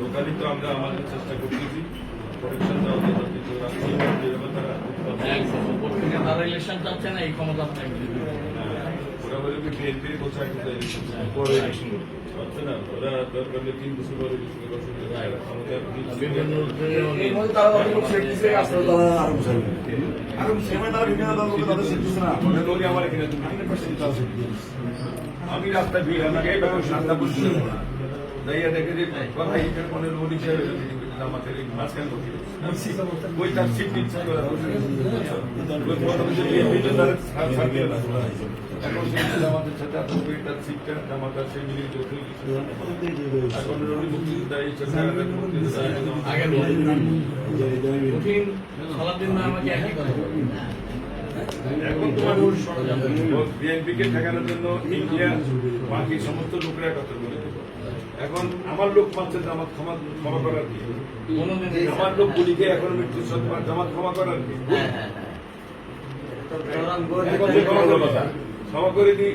Locally তো আমরা আমাদের চেষ্টা করতেছি। প্রোটেকশন দেওয়া তারা ইলেকশন চাচ্ছে না এই ক্ষমতা আপনাকে। ওরা বলে কি বিএনপির কোথায় কোথায় পরে election করবে। পারছে না ওরা দরকার হলে তিন বছর পরে election করবে, অসুবিধা নেই। এরা ক্ষমতায় বিভিন্ন উদ্যোগে এর মধ্যে তারা অনেক লোক শেখ দিছে, আসলে তারা আরও বুঝাবে। আরও সেখানে তারা বিভিন্ন দলকে তাদের শেখ দিছে না। করি আমার এখানে তুমি 100% তারা শেখ দিছে। আমি রাস্তায় ভিড় আমাকে সাতটা বসে যাইয়া দেখে যে কথা এখানে মনে হলো উনি সাহেব এলো meeting করতে, আমাদের এই মাঝখানে বসে রয়েছে। ওই তার সিট নিচ্ছে করে বসে রয়েছে। ওই প্রথমে যে BNP তে তার ছাড় ছাড় দিয়ে না। এখন সেই আমাদের সাথে আসবে, তার সিটটা আমাদের সেই মিলিয়ে যোগ এখন রবি মুক্তিযোদ্ধা এই ছেলেটা মুক্তিযোদ্ধা আগে বলুন। কঠিন সালাদিন না আমাকে একই কথা বলে। এখন তোমার বিএনপি কে ঠেকানোর জন্য ইন্ডিয়া বাকি সমস্ত লোকরা কথা বলে দেবে। এখন আমার লোক মানছে জামাত ক্ষমা ক্ষমা করার কি? কোনোদিন আমার লোক গুলিকে এখন মৃত্যু জামাত ক্ষমা করার কি? হ্যাঁ, হ্যাঁ, হ্যাঁ। ক্ষমা করে দিই।